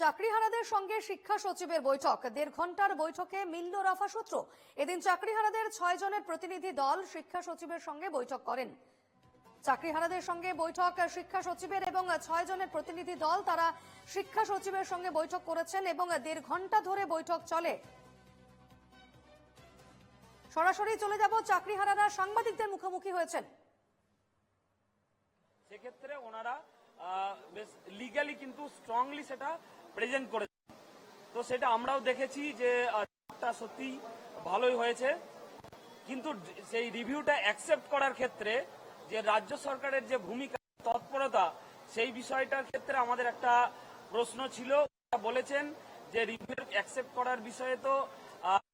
চাকরিহারাদের সঙ্গে শিক্ষা সচিবের বৈঠক। দেড় ঘণ্টার বৈঠকে মিলল রফা সূত্র। এদিন চাকরিহারাদের ছয় জনের প্রতিনিধি দল শিক্ষা সচিবের সঙ্গে বৈঠক করেন। চাকরিহারাদের সঙ্গে বৈঠক শিক্ষা সচিবের এবং ছয় জনের প্রতিনিধি দল তারা শিক্ষা সচিবের সঙ্গে বৈঠক করেছেন এবং দেড় ঘণ্টা ধরে বৈঠক চলে। সরাসরি চলে যাব চাকরিহারারা সাংবাদিকদের মুখোমুখি হয়েছেন। সেক্ষেত্রে ওনারা বেশ লিগালি কিন্তু স্ট্রংলি সেটা প্রেজেন্ট করেছে তো সেটা আমরাও দেখেছি যে সত্যি ভালোই হয়েছে। কিন্তু সেই রিভিউটা অ্যাকসেপ্ট করার ক্ষেত্রে যে রাজ্য সরকারের যে ভূমিকা, তৎপরতা, সেই বিষয়টার ক্ষেত্রে আমাদের একটা প্রশ্ন ছিল। বলেছেন যে রিভিউ অ্যাকসেপ্ট করার বিষয়ে তো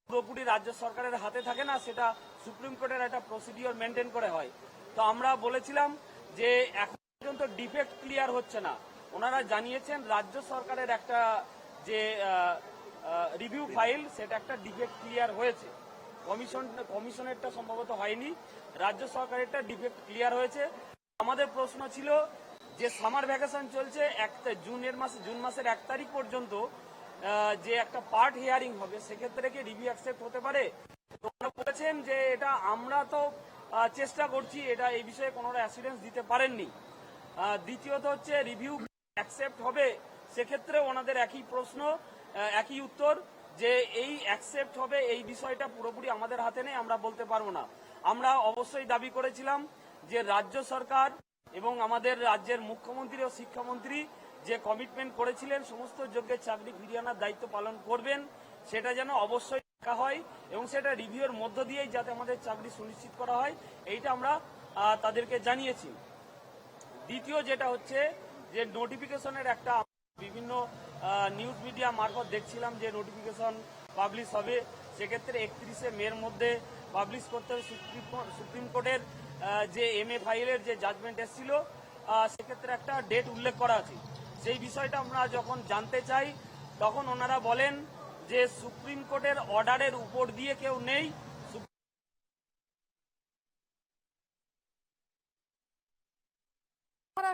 পুরোপুরি রাজ্য সরকারের হাতে থাকে না, সেটা সুপ্রিম কোর্টের একটা প্রসিডিওর মেনটেন করে হয়। তো আমরা বলেছিলাম যে এখন পর্যন্ত ডিফেক্ট ক্লিয়ার হচ্ছে না। ওনারা জানিয়েছেন রাজ্য সরকারের একটা যে রিভিউ ফাইল সেটা একটা ডিফেক্ট ক্লিয়ার হয়েছে। কমিশন কমিশনেরটা সম্ভবত হয়নি। রাজ্য সরকারেরটা ডিফেক্ট ক্লিয়ার হয়েছে। আমাদের প্রশ্ন ছিল যে সামার ভ্যাকেশন চলছে, এক জুনের মাসে, জুন মাসের এক তারিখ পর্যন্ত যে একটা পার্ট হিয়ারিং হবে, সেক্ষেত্রে কি রিভিউ অ্যাকসেপ্ট হতে পারে? ওনারা বলেছেন যে, এটা আমরা তো চেষ্টা করছি, এটা এই বিষয়ে কোনো অ্যাসিডেন্স দিতে পারেননি। দ্বিতীয়ত হচ্ছে রিভিউ অ্যাকসেপ্ট হবে সেক্ষেত্রে ওনাদের একই প্রশ্ন একই উত্তর, যে এই অ্যাকসেপ্ট হবে, এই বিষয়টা পুরোপুরি আমাদের হাতে নেই, আমরা বলতে পারব না। আমরা অবশ্যই দাবি করেছিলাম যে রাজ্য সরকার এবং আমাদের রাজ্যের মুখ্যমন্ত্রী ও শিক্ষামন্ত্রী যে কমিটমেন্ট করেছিলেন, সমস্ত যোগ্যের চাকরি ফিরিয়ে আনার দায়িত্ব পালন করবেন, সেটা যেন অবশ্যই রাখা হয় এবং সেটা রিভিউর মধ্য দিয়েই যাতে আমাদের চাকরি সুনিশ্চিত করা হয়, এইটা আমরা তাদেরকে জানিয়েছি। দ্বিতীয় যেটা হচ্ছে যে নোটিফিকেশনের একটা বিভিন্ন নিউজ মিডিয়া মারফত দেখছিলাম যে নোটিফিকেশন পাবলিশ হবে। সেক্ষেত্রে একত্রিশে মের মধ্যে পাবলিশ করতে হবে সুপ্রিম কোর্ট- সুপ্রিম কোর্টের যে এম এ ফাইলের যে জাজমেন্ট এসেছিল সেক্ষেত্রে একটা ডেট উল্লেখ করা আছে। সেই বিষয়টা আমরা যখন জানতে চাই, তখন ওনারা বলেন যে সুপ্রিম কোর্টের অর্ডারের উপর দিয়ে কেউ নেই।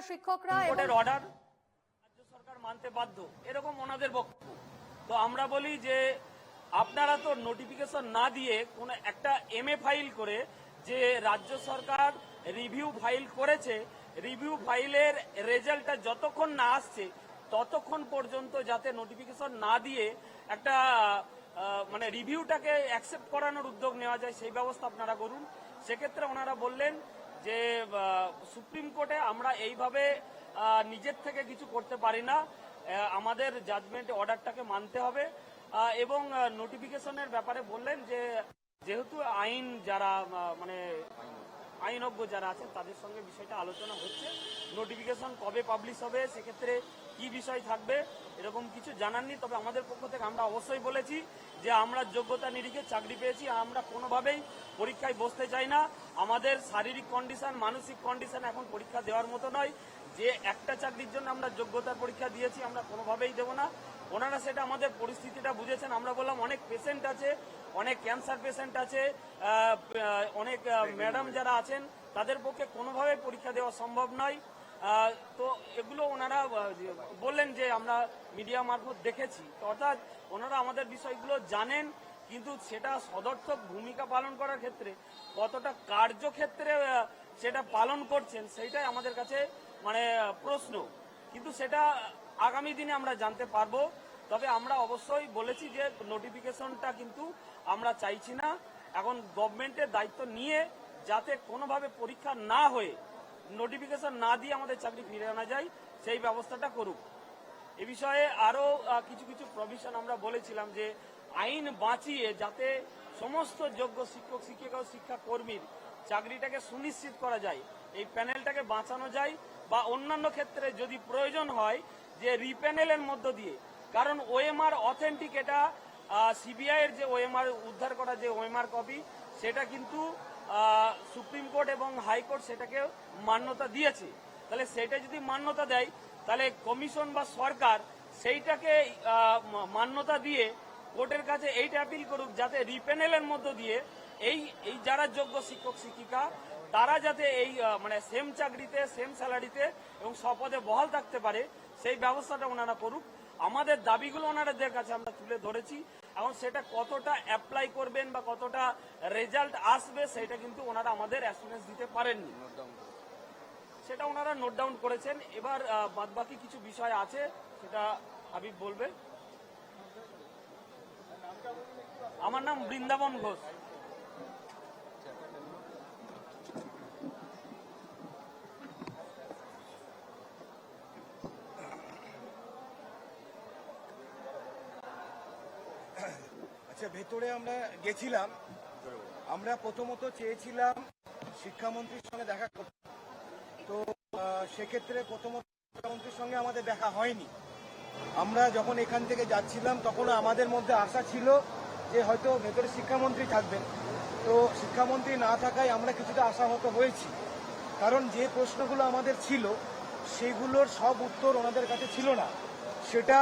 শিক্ষকরা এবং কোর্টের অর্ডার রাজ্য সরকার মানতে বাধ্য। এরকম ওনাদের বক্তব্য। তো আমরা বলি যে, আপনারা তো নোটিফিকেশন না দিয়ে কোন একটা এম এ ফাইল করে যে রাজ্য সরকার রিভিউ ফাইল করেছে রিভিউ ফাইলের রেজাল্টটা যতক্ষণ না আসছে, ততক্ষণ পর্যন্ত যাতে নোটিফিকেশন না দিয়ে একটা মানে রিভিউটাকে অ্যাকসেপ্ট করানোর উদ্যোগ নেওয়া যায়, সেই ব্যবস্থা আপনারা করুন। সেক্ষেত্রে ওনারা বললেন যে সুপ্রিম কোর্টে আমরা এইভাবে নিজের থেকে কিছু করতে পারি না। আমাদের জাজমেন্ট অর্ডারটাকে মানতে হবে। এবং নোটিফিকেশনের ব্যাপারে বললেন যে, যেহেতু আইন যারা মানে আইনজ্ঞ যারা আছেন, তাদের সঙ্গে বিষয়টা আলোচনা হচ্ছে। নোটিফিকেশন কবে পাবলিশ হবে, সেক্ষেত্রে কি বিষয় থাকবে? এরকম কিছু জানাননি, তবে আমাদের পক্ষ থেকে আমরা অবশ্যই বলেছি যে আমরা যোগ্যতা নিরিখে চাকরি পেয়েছি আমরা কোনোভাবেই পরীক্ষায় বসতে চাই না। আমাদের শারীরিক কন্ডিশন মানসিক কন্ডিশন এখন পরীক্ষা দেওয়ার মতো নয়। যে একটা চাকরির জন্য আমরা যোগ্যতার পরীক্ষা দিয়েছি, আমরা কোনোভাবেই দেবো না। ওনারা সেটা আমাদের পরিস্থিতিটা বুঝেছেন। আমরা বললাম, অনেক পেশেন্ট আছে, অনেক ক্যান্সার পেশেন্ট আছে অনেক ম্যাডাম যারা আছেন, তাদের পক্ষে কোনোভাবে পরীক্ষা দেওয়া সম্ভব নয়। তো এগুলো ওনারা বললেন যে আমরা মিডিয়া মারফত দেখেছি। অর্থাৎ ওনারা আমাদের বিষয়গুলো জানেন, কিন্তু সেটা সদর্থক ভূমিকা পালন করার ক্ষেত্রে, কতটা কার্যক্ষেত্রে সেটা পালন করছেন, সেইটাই আমাদের কাছে মানে প্রশ্ন। কিন্তু সেটা আগামী দিনে আমরা জানতে পারব। তবে আমরা অবশ্যই বলেছি যে নোটিফিকেশনটা কিন্তু আমরা চাইছি না। এখন গভর্নমেন্টের দায়িত্ব নিয়ে যাতে কোনোভাবে পরীক্ষা না হয়ে নোটিফিকেশন না দিয়ে আমাদের চাকরি ফিরে আনা যায়, সেই ব্যবস্থাটা করুক। এ বিষয়ে আরও কিছু কিছু প্রভিশন আমরা বলেছিলাম যে, আইন বাঁচিয়ে যাতে সমস্ত যোগ্য শিক্ষক, শিক্ষিকা ও শিক্ষা কর্মীর চাকরিটাকে সুনিশ্চিত করা যায়, এই প্যানেলটাকে বাঁচানো যায় বা অন্যান্য ক্ষেত্রে যদি প্রয়োজন হয় যে রিপ্যানেলের মধ্য দিয়ে, কারণ ওএমআর অথেন্টিক এটা সিবিআইয়ের যে ওএমআর, উদ্ধার করা যে ওএমআর কপি সেটা কিন্তু সুপ্রিম কোর্ট এবং হাইকোর্ট সেটাকে মান্যতা দিয়েছে। তাহলে সেটা যদি মান্যতা দেয়, তাহলে কমিশন বা সরকার সেইটাকে মান্যতা দিয়ে কোর্টের কাছে এইটা অ্যাপিল করুক, যাতে রিপ্যানেলের মধ্য দিয়ে এই এই যারা যোগ্য শিক্ষক, শিক্ষিকা, তারা যাতে এই মানে সেম চাকরিতে সেম স্যালারিতে এবং স্বপদে বহাল থাকতে পারে, সেই ব্যবস্থাটা ওনারা করুক। আমাদের দাবিগুলো ওনাদের কাছে আমরা তুলে ধরেছি এখন সেটা কতটা অ্যাপ্লাই করবেন বা কতটা রেজাল্ট আসবে সেটা কিন্তু ওনারা আমাদের অ্যাসুরেন্স দিতে পারেননি। সেটা ওনারা নোট ডাউন করেছেন। এবার বাদ বাকি কিছু বিষয় আছে সেটা হাবিব বলবে। আমার নাম বৃন্দাবন ঘোষ আচ্ছা ভেতরে আমরা গেছিলাম, আমরা প্রথমত চেয়েছিলাম শিক্ষামন্ত্রীর সঙ্গে দেখা করতে। তো সেক্ষেত্রে প্রথমত শিক্ষামন্ত্রীর সঙ্গে আমাদের দেখা হয়নি। আমরা যখন এখান থেকে যাচ্ছিলাম, তখন আমাদের মধ্যে আশা ছিল যে হয়তো ভেতরে শিক্ষামন্ত্রী থাকবেন তো শিক্ষামন্ত্রী না থাকায় আমরা কিছুটা আশাহত হয়েছি। কারণ যে প্রশ্নগুলো আমাদের ছিল, সেগুলোর সব উত্তর ওনাদের কাছে ছিল না। সেটা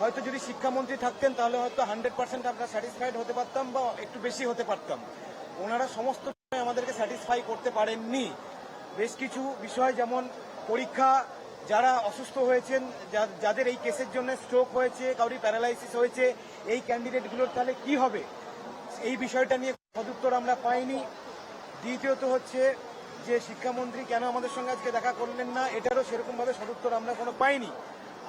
হয়তো যদি শিক্ষামন্ত্রী থাকতেন, তাহলে হয়তো হান্ড্রেড পার্সেন্ট আমরা স্যাটিসফাইড হতে পারতাম বা একটু বেশি হতে পারতাম। ওনারা সমস্ত আমাদেরকে স্যাটিসফাই করতে পারেননি। বেশ কিছু বিষয় যেমন পরীক্ষা, যারা অসুস্থ হয়েছেন যাদের এই কেসের জন্য স্ট্রোক হয়েছে, কাউরি প্যারালাইসিস হয়েছে, এই ক্যান্ডিডেটগুলোর তাহলে কি হবে? এই বিষয়টা নিয়ে সদুত্তর আমরা পাইনি। দ্বিতীয়ত হচ্ছে যে শিক্ষামন্ত্রী কেন আমাদের সঙ্গে আজকে দেখা করলেন না, এটারও সেরকমভাবে সদুত্তর আমরা কোনো পাইনি।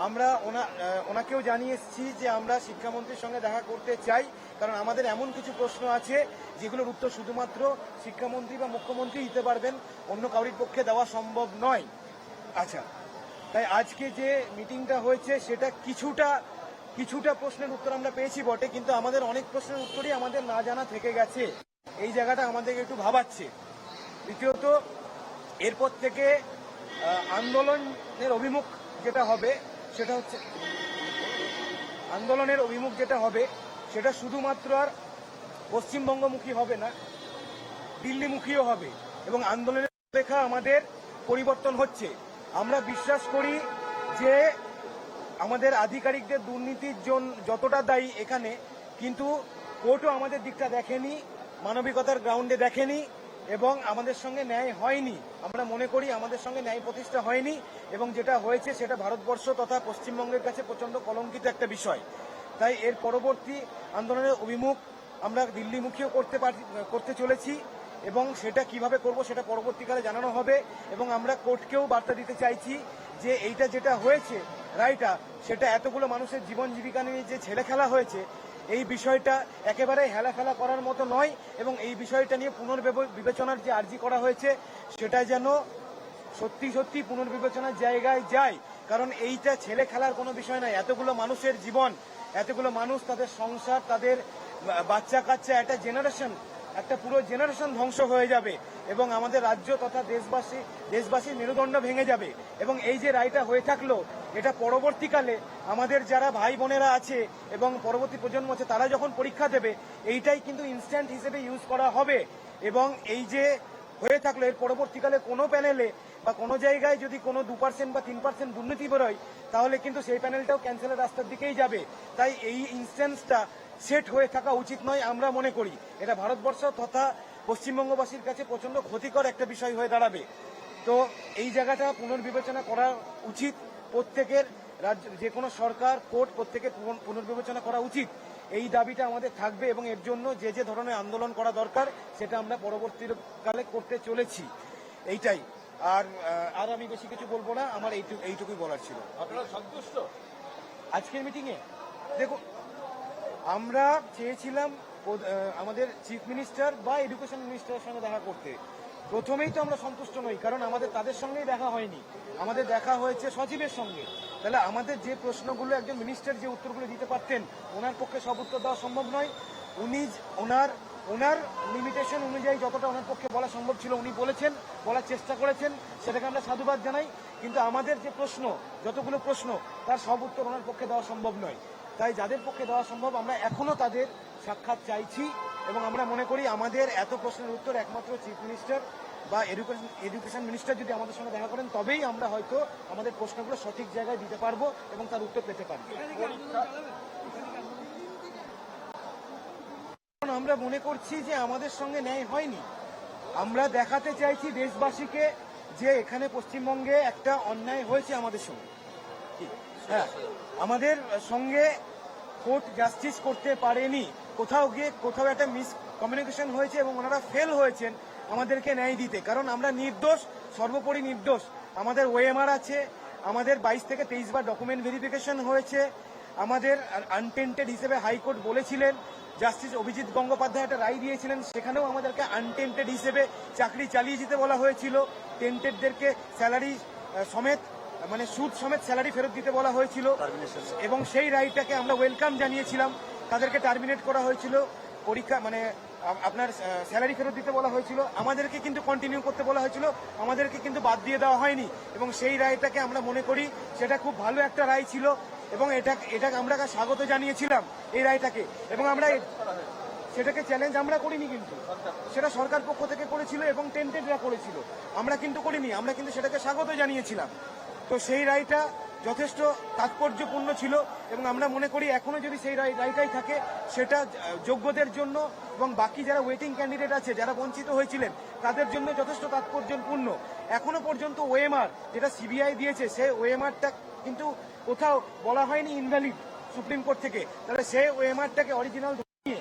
আমরা ওনা ওনাকেও জানিয়ে এসেছি যে আমরা শিক্ষামন্ত্রীর সঙ্গে দেখা করতে চাই, কারণ আমাদের এমন কিছু প্রশ্ন আছে যেগুলোর উত্তর শুধুমাত্র শিক্ষামন্ত্রী বা মুখ্যমন্ত্রী দিতে পারবেন, অন্য কাউরির পক্ষে দেওয়া সম্ভব নয়। আচ্ছা তাই আজকে যে মিটিংটা হয়েছে সেটা কিছুটা কিছুটা প্রশ্নের উত্তর আমরা পেয়েছি বটে, কিন্তু আমাদের অনেক প্রশ্নের উত্তরই আমাদের না জানা থেকে গেছে। এই জায়গাটা আমাদেরকে একটু ভাবাচ্ছে। দ্বিতীয়ত, এরপর থেকে আন্দোলনের অভিমুখ যেটা হবে সেটা হচ্ছে আন্দোলনের অভিমুখ যেটা হবে, সেটা শুধুমাত্র আর পশ্চিমবঙ্গমুখী হবে না, দিল্লিমুখীও হবে এবং আন্দোলনের রেখা আমাদের পরিবর্তন হচ্ছে। আমরা বিশ্বাস করি যে আমাদের আধিকারিকদের দুর্নীতির জন্য যতটা দায়ী এখানে, কিন্তু কোর্টও আমাদের দিকটা দেখেনি, মানবিকতার গ্রাউন্ডে দেখেনি এবং আমাদের সঙ্গে ন্যায় হয়নি। আমরা মনে করি আমাদের সঙ্গে ন্যায় প্রতিষ্ঠা হয়নি এবং যেটা হয়েছে সেটা ভারতবর্ষ তথা পশ্চিমবঙ্গের কাছে প্রচণ্ড কলঙ্কিত একটা বিষয়। তাই এর পরবর্তী আন্দোলনের অভিমুখ আমরা দিল্লিমুখীও করতে পারি করতে চলেছি এবং সেটা কীভাবে করব সেটা পরবর্তীকালে জানানো হবে এবং আমরা কোর্টকেও বার্তা দিতে চাইছি যে এইটা যেটা হয়েছে, রায়টা, সেটা এতগুলো মানুষের জীবন জীবিকা নিয়ে যে ছেলে খেলা হয়েছে এই বিষয়টা একেবারে হেলাফেলা করার মতো নয় এবং এই বিষয়টা নিয়ে পুনর্বিবেচনার যে আর্জি করা হয়েছে, সেটা যেন সত্যি সত্যি পুনর্বিবেচনার জায়গায় যায়। কারণ এইটা ছেলে খেলার কোনো বিষয় নয়। এতগুলো মানুষের জীবন, এতগুলো মানুষ তাদের সংসার, তাদের বাচ্চা কাচ্চা একটা জেনারেশন একটা পুরো জেনারেশন ধ্বংস হয়ে যাবে। এবং আমাদের রাজ্য তথা দেশবাসী, দেশবাসীর মেরুদণ্ড ভেঙে যাবে। এবং এই যে রায়টা হয়ে থাকল, এটা পরবর্তীকালে আমাদের যারা ভাই বোনেরা আছে এবং পরবর্তী প্রজন্ম আছে, তারা যখন পরীক্ষা দেবে, এইটাই কিন্তু ইনস্ট্যান্ট হিসেবে ইউজ করা হবে। এবং এই যে হয়ে থাকল, এর পরবর্তীকালে কোনো প্যানেলে বা কোনো জায়গায় যদি কোনো দু পার্সেন্ট বা তিন পার্সেন্ট দুর্নীতি বেরোয়, তাহলে কিন্তু সেই প্যানেলটাও ক্যান্সেলের রাস্তার দিকেই যাবে। তাই এই ইনস্ট্যান্সটা সেট হয়ে থাকা উচিত নয় আমরা মনে করি। এটা ভারতবর্ষ তথা পশ্চিমবঙ্গবাসীর কাছে প্রচণ্ড ক্ষতিকর একটা বিষয় হয়ে দাঁড়াবে। তো এই জায়গাটা পুনর্বিবেচনা করা উচিত। প্রত্যেকের রাজ্য যে কোনো সরকার কোর্ট প্রত্যেকের পুনর্বিবেচনা করা উচিত। এই দাবিটা আমাদের থাকবে এবং এর জন্য যে যে ধরনের আন্দোলন করা দরকার সেটা আমরা পরবর্তীকালে করতে চলেছি। এইটাই। আর আর আমি বেশি কিছু বলব না। আমার এইটুকু এইটুকুই বলার ছিল। আপনারা সন্তুষ্ট? আজকের মিটিংয়ে দেখুন আমরা চেয়েছিলাম আমাদের চিফ মিনিস্টার বা এডুকেশন মিনিস্টারের সঙ্গে দেখা করতে। প্রথমেই তো আমরা সন্তুষ্ট নই, কারণ আমাদের তাদের সঙ্গেই দেখা হয়নি। আমাদের দেখা হয়েছে সচিবের সঙ্গে। তাহলে আমাদের যে প্রশ্নগুলো একজন মিনিস্টার যে উত্তরগুলো দিতে পারতেন, ওনার পক্ষে সব উত্তর দেওয়া সম্ভব নয়। উনি ওনার ওনার লিমিটেশন অনুযায়ী যতটা ওনার পক্ষে বলা সম্ভব ছিল, উনি বলেছেন, বলার চেষ্টা করেছেন, সেটাকে আমরা সাধুবাদ জানাই। কিন্তু আমাদের যে প্রশ্ন, যতগুলো প্রশ্ন, তার সব উত্তর ওনার পক্ষে দেওয়া সম্ভব নয়। তাই যাদের পক্ষে দেওয়া সম্ভব, আমরা এখনও তাদের সাক্ষাৎ চাইছি এবং আমরা মনে করি আমাদের এত প্রশ্নের উত্তর একমাত্র চিফ মিনিস্টার বা এডুকেশন এডুকেশন মিনিস্টার যদি আমাদের সঙ্গে দেখা করেন, তবেই আমরা হয়তো আমাদের প্রশ্নগুলো সঠিক জায়গায় দিতে পারব এবং তার উত্তর পেতে পারব। আমরা মনে করছি যে আমাদের সঙ্গে ন্যায় হয়নি। আমরা দেখাতে চাইছি দেশবাসীকে যে এখানে পশ্চিমবঙ্গে একটা অন্যায় হয়েছে আমাদের সঙ্গে। হ্যাঁ আমাদের সঙ্গে কোর্ট জাস্টিস করতে পারেনি। কোথাও গিয়ে কোথাও একটা মিস কমিউনিকেশন হয়েছে এবং ওনারা ফেল হয়েছেন আমাদেরকে ন্যায় দিতে। কারণ আমরা নির্দোষ সর্বোপরি নির্দোষ। আমাদের ওএমআর আছে আমাদের বাইশ থেকে তেইশ বার ডকুমেন্ট ভেরিফিকেশন হয়েছে। আমাদের আনটেন্টেড হিসেবে হাইকোর্ট বলেছিলেন জাস্টিস অভিজিৎ গঙ্গোপাধ্যায় একটা রায় দিয়েছিলেন সেখানেও আমাদেরকে আনটেন্টেড হিসেবে চাকরি চালিয়ে যেতে বলা হয়েছিল। টেন্টেডদেরকে স্যালারি সমেত মানে সুদ সমেত স্যালারি ফেরত দিতে বলা হয়েছিল। এবং সেই রায়টাকে আমরা ওয়েলকাম জানিয়েছিলাম। তাদেরকে টার্মিনেট করা হয়েছিল। পরীক্ষা মানে আপনার স্যালারি ফেরত দিতে বলা হয়েছিল। আমাদেরকে কিন্তু কন্টিনিউ করতে বলা হয়েছিল। আমাদেরকে কিন্তু বাদ দিয়ে দেওয়া হয়নি। এবং সেই রায়টাকে আমরা মনে করি, সেটা খুব ভালো একটা রায় ছিল। এবং এটা, এটাকে আমরা স্বাগত জানিয়েছিলাম এই রায়টাকে। এবং আমরা সেটাকে চ্যালেঞ্জ আমরা করিনি কিন্তু। সেটা সরকার পক্ষ থেকে করেছিল এবং টেন্টেডরা করেছিল। আমরা কিন্তু করিনি, আমরা কিন্তু সেটাকে স্বাগত জানিয়েছিলাম। তো সেই রায়টা যথেষ্ট তাৎপর্যপূর্ণ ছিল এবং আমরা মনে করি এখনও যদি সেই রায় রায়টাই থাকে, সেটা যোগ্যদের জন্য এবং বাকি যারা ওয়েটিং ক্যান্ডিডেট আছে, যারা বঞ্চিত হয়েছিলেন, তাদের জন্য যথেষ্ট তাৎপর্যপূর্ণ। এখনও পর্যন্ত ওএমআর যেটা সিবিআই দিয়েছে সেই ওএমআরটা কিন্তু কোথাও বলা হয়নি ইনভ্যালিড সুপ্রিম কোর্ট থেকে। তাহলে সেই ওএমআরটাকে অরিজিনাল নিয়ে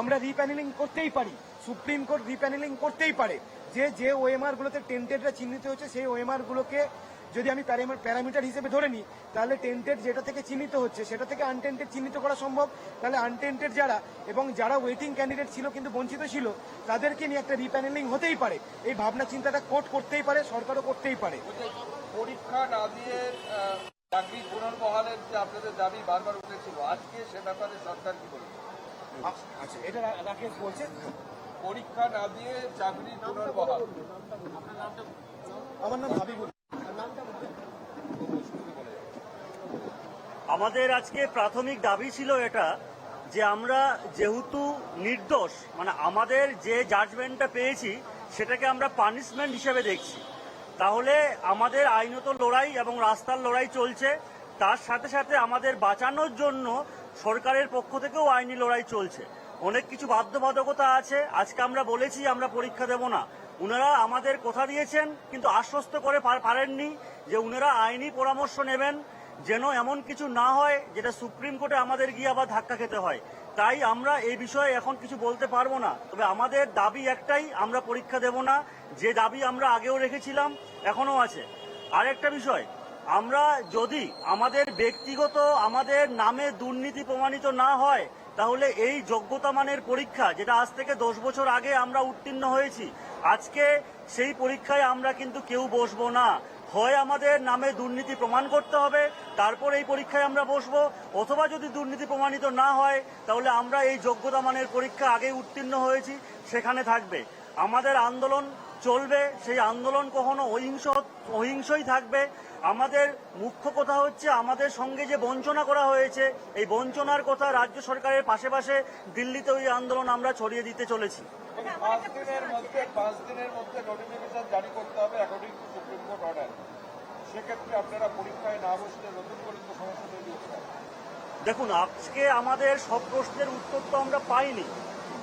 আমরা রিপ্যানেলিং করতেই পারি। সুপ্রিম কোর্ট রিপ্যানেলিং করতেই পারে। যে যে ওএমআর গুলোতে টেন্টেডরা চিহ্নিত হচ্ছে সেই ওএমআর গুলোকে যদি আমি প্যারামিটার হিসেবে ধরে নিই তাহলে টেন্টেড যেটা থেকে চিহ্নিত হচ্ছে সেটা থেকে আনটেন্টেড চিহ্নিত করা সম্ভব। তাহলে আনটেন্টেড যারা এবং যারা ওয়েটিং ক্যান্ডিডেট ছিল কিন্তু বঞ্চিত ছিল তাদেরকে নিয়ে একটা রিপ্যানেলিং হতেই পারে। এই ভাবনা চিন্তাটা কোর্ট করতেই পারে সরকারও করতেই পারে। পরীক্ষা না দিয়ে চাকরি পুনর্বহালের যে আপনাদের দাবি বারবার উঠেছিল আজকে সে ব্যাপারে সরকার কি বলছে আচ্ছা এটা রাকেশ বলছে। পরীক্ষা না দিয়ে চাকরি পুনর্বহাল। আমার নাম হাবিবুল আমাদের আজকে প্রাথমিক দাবি ছিল এটা যে আমরা যেহেতু নির্দোষ মানে আমাদের যে জাজমেন্টটা পেয়েছি, সেটাকে আমরা পানিশমেন্ট হিসেবে দেখছি। তাহলে আমাদের আইনত লড়াই এবং রাস্তার লড়াই চলছে। তার সাথে সাথে আমাদের বাঁচানোর জন্য সরকারের পক্ষ থেকেও আইনি লড়াই চলছে। অনেক কিছু বাধ্যবাধকতা আছে। আজকে আমরা বলেছি, আমরা পরীক্ষা দেব না। উনারা আমাদের কথা দিয়েছেন, কিন্তু আশ্বস্ত করে পারেননি যে উনারা আইনি পরামর্শ নেবেন। যেন এমন কিছু না হয় যেটা সুপ্রিম কোর্টে আমাদের গিয়ে আবার ধাক্কা খেতে হয়। তাই আমরা এই বিষয়ে এখন কিছু বলতে পারব না। তবে আমাদের দাবি একটাই, আমরা পরীক্ষা দেব না। যে দাবি আমরা আগেও রেখেছিলাম এখনও আছে। আরেকটা বিষয়, আমরা যদি আমাদের ব্যক্তিগত, আমাদের নামে দুর্নীতি প্রমাণিত না হয়, তাহলে এই যোগ্যতা মানের পরীক্ষা, যেটা আজ থেকে দশ বছর আগে আমরা উত্তীর্ণ হয়েছি, আজকে সেই পরীক্ষায় আমরা কিন্তু কেউ বসবো না। হয় আমাদের নামে দুর্নীতি প্রমাণ করতে হবে, তারপর এই পরীক্ষায় আমরা বসবো। অথবা যদি দুর্নীতি প্রমাণিত না হয়, তাহলে আমরা এই যোগ্যতা মানের পরীক্ষা আগে উত্তীর্ণ হয়েছি, সেখানে থাকবে। আমাদের আন্দোলন চলবে, সেই আন্দোলন কখনো অহিংস অহিংসই থাকবে। আমাদের মুখ্য কথা হচ্ছে আমাদের সঙ্গে যে বঞ্চনা করা হয়েছে এই বঞ্চনার কথা রাজ্য সরকারের পাশে পাশে দিল্লিতে ওই আন্দোলন আমরা ছড়িয়ে দিতে চলেছি। পাঁচ দিনের মধ্যে পাঁচ দিনের মধ্যে নোটিফিকেশন জারি করতে হবে according to supreme court order সেক্ষেত্রে আপনারা পরীক্ষায় না বসলে নতুন করে তো সমস্যা তৈরি হচ্ছে। দেখুন আজকে আমাদের সব প্রশ্নের উত্তর তো আমরা পাইনি।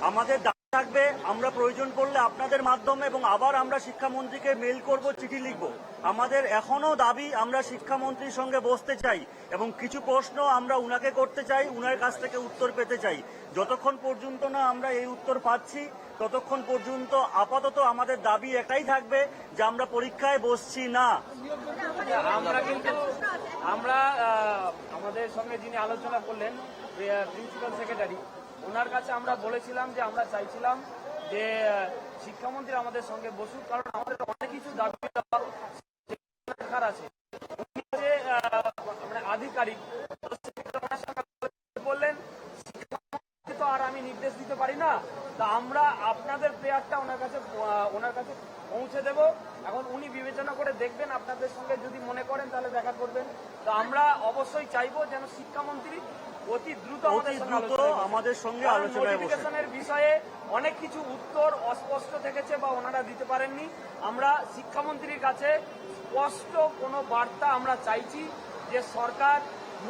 আমাদের থাকবে, আমরা প্রয়োজন পড়লে আপনাদের মাধ্যমে এবং আবার আমরা শিক্ষামন্ত্রীকে মেল করব, চিঠি লিখব। আমাদের এখনও দাবি, আমরা শিক্ষামন্ত্রীর সঙ্গে বসতে চাই এবং কিছু প্রশ্ন আমরা উনাকে করতে চাই, উনার কাছ থেকে উত্তর পেতে চাই। যতক্ষণ পর্যন্ত না আমরা এই উত্তর পাচ্ছি, ততক্ষণ পর্যন্ত আপাতত আমাদের দাবি এটাই থাকবে যে আমরা পরীক্ষায় বসছি না। আমরা কিন্তু, আমরা আমাদের সঙ্গে যিনি আলোচনা করলেন প্রিন্সিপাল সেক্রেটারি ওনার কাছে আমরা বলেছিলাম যে আমরা চাইছিলাম যে শিক্ষামন্ত্রী আমাদের সঙ্গে বসুক, কারণ আমাদের অনেক কিছু দাবি দেওয়া দরকার আছে। মানে আধিকারিক, বললেন তো আর আমি নির্দেশ দিতে পারি না। তা আমরা আপনাদের প্রেয়ারটা ওনার কাছে ওনার কাছে পৌঁছে দেব। এখন উনি বিবেচনা করে দেখবেন, আপনাদের সঙ্গে যদি মনে করেন তাহলে দেখা করবেন। তো আমরা অবশ্যই চাইব যেন শিক্ষামন্ত্রী অতি দ্রুত আমাদের অতি সঙ্গে দ্রুত আমাদের সঙ্গে কারণ নোটিফিকেশনের বিষয়ে অনেক কিছু উত্তর অস্পষ্ট থেকেছে বা ওনারা দিতে পারেননি। আমরা শিক্ষামন্ত্রীর কাছে স্পষ্ট কোনো বার্তা আমরা চাইছি যে সরকার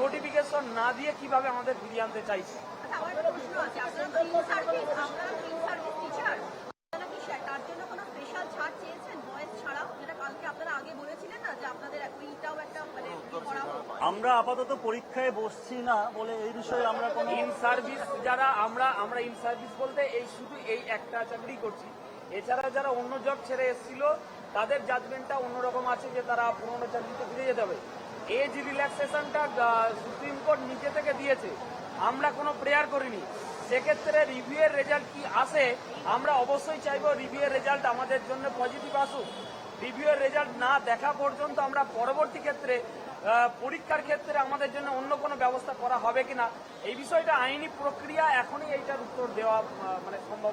নোটিফিকেশন না দিয়ে কীভাবে আমাদের ফিরিয়ে আনতে চাইছে আচ্ছা, আমার একটা প্রশ্ন আছে আপনারা তিন সার্ভিস আমরা তিন সার্ভিস টিচার আপনারা কি সে- তার জন্য কোনো স্পেশাল ছাড় চেয়েছেন বয়েস ছাড়াও যেটা কালকে আপনারা আগে বলেছিলেন না যে আপনাদের ওইটাও একটা মানে ইয়ে করা হোক আমরা আপাতত পরীক্ষায় বসছি না বলে এই বিষয়ে আমরা কোনো ইন সার্ভিস যারা, আমরা আমরা ইন সার্ভিস বলতে এই শুধু এই একটা চাকরি করছি। এছাড়া যারা অন্য জব ছেড়ে এসেছিল, তাদের জাজমেন্টটা অন্যরকম আছে যে তারা পুরোনো চাকরিতে ফিরে যেতে হবে। এজ রিল্যাক্সেশনটা সুপ্রিম কোর্ট নিজে থেকে দিয়েছে। আমরা কোনো প্রেয়ার করিনি। সেক্ষেত্রে রিভিউয়ের রেজাল্ট কি আসে, আমরা অবশ্যই চাইব রিভিউ এর রেজাল্ট আমাদের জন্য পজিটিভ আসুক। রিভিউয়ের রেজাল্ট না দেখা পর্যন্ত আমরা পরবর্তী ক্ষেত্রে পরীক্ষার ক্ষেত্রে আমাদের জন্য অন্য কোনো ব্যবস্থা করা হবে কিনা এই বিষয়টা আইনি প্রক্রিয়া এখনই এইটার উত্তর দেওয়া মানে সম্ভব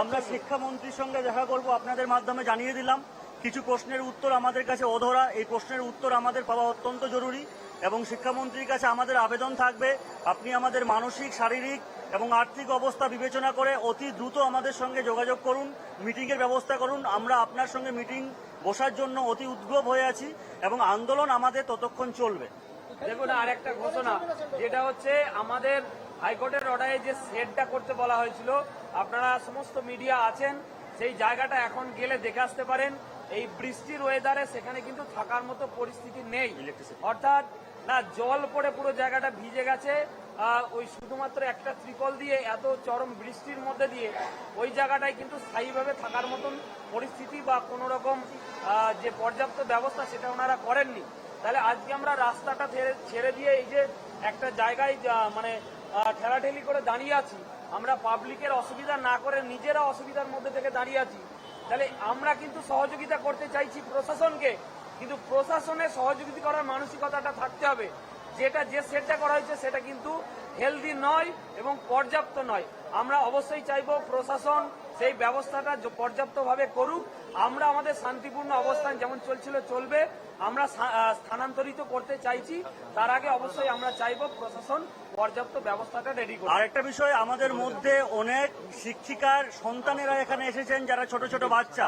আমরা। শিক্ষামন্ত্রীর সঙ্গে দেখা করব আপনাদের মাধ্যমে জানিয়ে দিলাম। কিছু প্রশ্নের উত্তর আমাদের কাছে অধরা এই প্রশ্নের উত্তর আমাদের পাওয়া অত্যন্ত জরুরি। এবং শিক্ষামন্ত্রীর কাছে আমাদের আবেদন থাকবে আপনি আমাদের মানসিক শারীরিক এবং আর্থিক অবস্থা বিবেচনা করে অতি দ্রুত আমাদের সঙ্গে যোগাযোগ করুন মিটিংয়ের ব্যবস্থা করুন। আমরা আপনার সঙ্গে মিটিং বসার জন্য অতি উদ্গ্রব হয়ে আছি এবং আন্দোলন আমাদের ততক্ষণ চলবে। দেখুন আর একটা ঘোষণা যেটা হচ্ছে আমাদের হাইকোর্টের অর্ডারে যে সেটটা করতে বলা হয়েছিল আপনারা সমস্ত মিডিয়া আছেন সেই জায়গাটা এখন গেলে দেখে আসতে পারেন। এই বৃষ্টির ওয়েদারে সেখানে কিন্তু থাকার মতো পরিস্থিতি নেই। অর্থাৎ না, জল পড়ে পুরো জায়গাটা ভিজে গেছে ওই শুধুমাত্র একটা ত্রিপল দিয়ে, এত চরম বৃষ্টির মধ্যে দিয়ে, ওই জায়গাটায় কিন্তু স্থায়ীভাবে থাকার মতন পরিস্থিতি বা কোনো রকম যে পর্যাপ্ত ব্যবস্থা সেটা ওনারা করেননি। তাহলে আজকে আমরা রাস্তাটা ছেড়ে- দিয়ে এই যে একটা জায়গায় মানে ঠেলাঠেলি করে দাঁড়িয়ে আছি, আমরা পাবলিকের অসুবিধা না করে নিজেরা অসুবিধার মধ্যে থেকে দাঁড়িয়ে আছি, তাহলে আমরা কিন্তু সহযোগিতা করতে চাইছি প্রশাসনকে কিন্তু প্রশাসনের সহযোগিতা করার মানসিকতাটা থাকতে হবে। যেটা যে সেটটা করা হয়েছে সেটা কিন্তু হেলদি নয় এবং পর্যাপ্ত নয়। আমরা অবশ্যই চাইব প্রশাসন সেই ব্যবস্থাটা পর্যাপ্তভাবে করুক। আমরা আমাদের শান্তিপূর্ণ অবস্থান যেমন চলছিল, চলবে। আমরা স্থানান্তরিত করতে চাইছি। তার আগে অবশ্যই আমরা চাইব প্রশাসন পর্যাপ্ত ব্যবস্থাটা রেডি করুক। আর একটা বিষয়, আমাদের মধ্যে অনেক শিক্ষিকার সন্তানেরা এখানে এসেছেন, যারা ছোট ছোট বাচ্চা।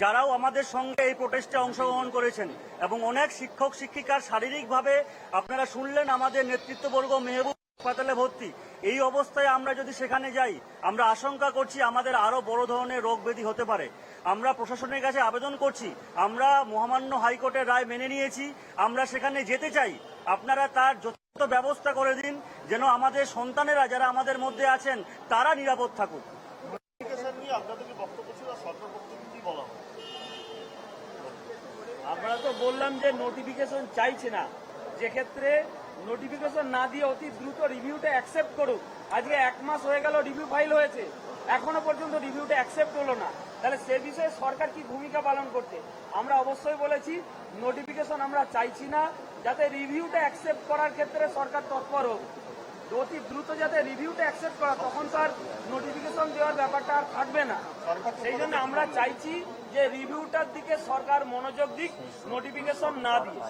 যারাও আমাদের সঙ্গে এই প্রোটেস্টে অংশগ্রহণ করেছেন এবং অনেক শিক্ষক, শিক্ষিকার শারীরিকভাবে আপনারা শুনলেন আমাদের নেতৃত্ববর্গ মেহবুব হাসপাতালে ভর্তি। এই অবস্থায় আমরা যদি সেখানে যাই, আমরা আশঙ্কা করছি আমাদের আরও বড় ধরনের রোগ ব্যাধি হতে পারে। আমরা প্রশাসনের কাছে আবেদন করছি, আমরা মহামান্য হাইকোর্টের রায় মেনে নিয়েছি, আমরা সেখানে যেতে চাই। আপনারা তার যথাযথ ব্যবস্থা করে দিন, যেন আমাদের সন্তানেরা যারা আমাদের মধ্যে আছেন, তারা নিরাপদ থাকুক। আমরা তো বললাম যে নোটিফিকেশন চাইছে না। যে ক্ষেত্রে নোটিফিকেশন না দিয়ে অতি দ্রুত রিভিউটা অ্যাকসেপ্ট করুক। আজকে এক মাস হয়ে গেল রিভিউ ফাইল হয়েছে। এখনও পর্যন্ত রিভিউটা অ্যাকসেপ্ট হলো না। তাহলে সে বিষয়ে সরকার কি ভূমিকা পালন করছে? আমরা অবশ্যই বলেছি নোটিফিকেশন আমরা চাইছি না। যাতে রিভিউটা অ্যাকসেপ্ট করার ক্ষেত্রে সরকার তৎপর হোক। অতি দ্রুত যাতে রিভিউটা অ্যাকসেপ্ট করা তখন তার নোটিফিকেশন দেওয়ার ব্যাপারটা আর থাকবে না। সেই জন্য আমরা চাইছি যে রিভিউটার দিকে সরকার মনোযোগ দিক নোটিফিকেশন না দিয়ে।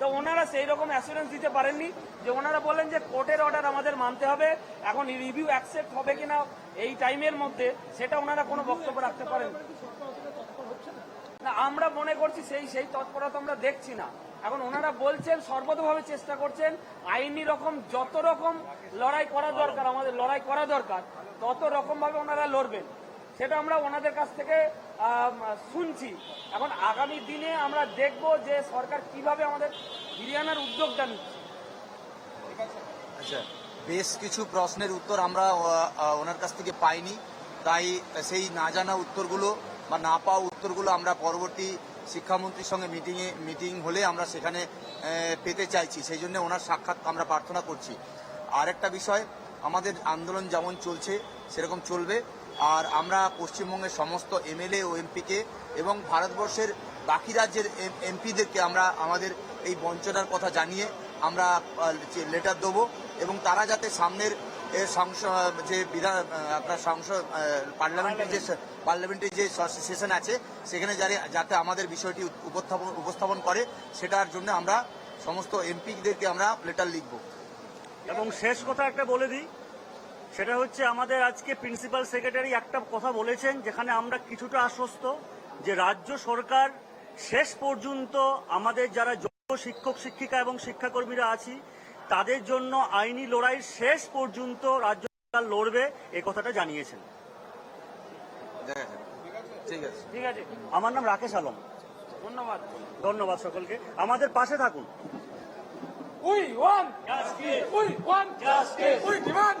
তো ওনারা সেই রকম অ্যাসুরেন্স দিতে পারেননি যে ওনারা বলেন যে কোর্টের অর্ডার আমাদের মানতে হবে। এখন রিভিউ অ্যাকসেপ্ট হবে কিনা এই টাইমের মধ্যে সেটা ওনারা কোনো বক্তব্য রাখতে পারেন না আমরা মনে করছি সেই সেই তৎপরতা আমরা দেখছি না। এখন ওনারা বলছেন সর্বতভাবে চেষ্টা করছেন আইনি রকম যত রকম লড়াই করা দরকার আমাদের লড়াই করা দরকার তত রকম ভাবে ওনারা লড়বেন। সেটা আমরা ওনাদের কাছ থেকে শুনছি। এখন আগামী দিনে আমরা দেখব যে সরকার কীভাবে আমাদের ফিরিয়ে উদ্যোগটা নিচ্ছে। আচ্ছা বেশ কিছু প্রশ্নের উত্তর আমরা ওনার কাছ থেকে পাইনি। তাই সেই না জানা উত্তরগুলো বা না পাওয়া উত্তরগুলো আমরা পরবর্তী শিক্ষামন্ত্রীর সঙ্গে মিটিংয়ে মিটিং হলে আমরা সেখানে পেতে চাইছি। সেই জন্য ওনার সাক্ষাৎ আমরা প্রার্থনা করছি। আরেকটা বিষয়, আমাদের আন্দোলন যেমন চলছে, সেরকম চলবে। আর আমরা পশ্চিমবঙ্গের সমস্ত এমএলএ ও এমপিকে এবং ভারতবর্ষের বাকি রাজ্যের এমপিদেরকে আমরা আমাদের এই বঞ্চনার কথা জানিয়ে আমরা লেটার দেবো এবং তারা যাতে সামনের এ সংস- যে বিধান আপনার সংসদ পার্লামেন্টের যে পার্লামেন্টের যে সেশন আছে সেখানে যারা যাতে আমাদের বিষয়টি উপস্থাপন উপস্থাপন করে সেটার জন্য আমরা সমস্ত এমপিদেরকে আমরা লেটার লিখব। এবং শেষ কথা একটা বলে দিই সেটা হচ্ছে আমাদের আজকে প্রিন্সিপাল সেক্রেটারি একটা কথা বলেছেন যেখানে আমরা কিছুটা আশ্বস্ত যে রাজ্য সরকার শেষ পর্যন্ত আমাদের যারা যোগ্য শিক্ষক শিক্ষিকা এবং শিক্ষাকর্মীরা আছি তাদের জন্য আইনি লড়াই শেষ পর্যন্ত রাজ্য সরকার লড়বে এ কথাটা জানিয়েছেন। ঠিক আছে। ঠিক আছে। আমার নাম রাকেশ আলম। ধন্যবাদ। ধন্যবাদ সকলকে। আমাদের পাশে থাকুন। We want we want we demand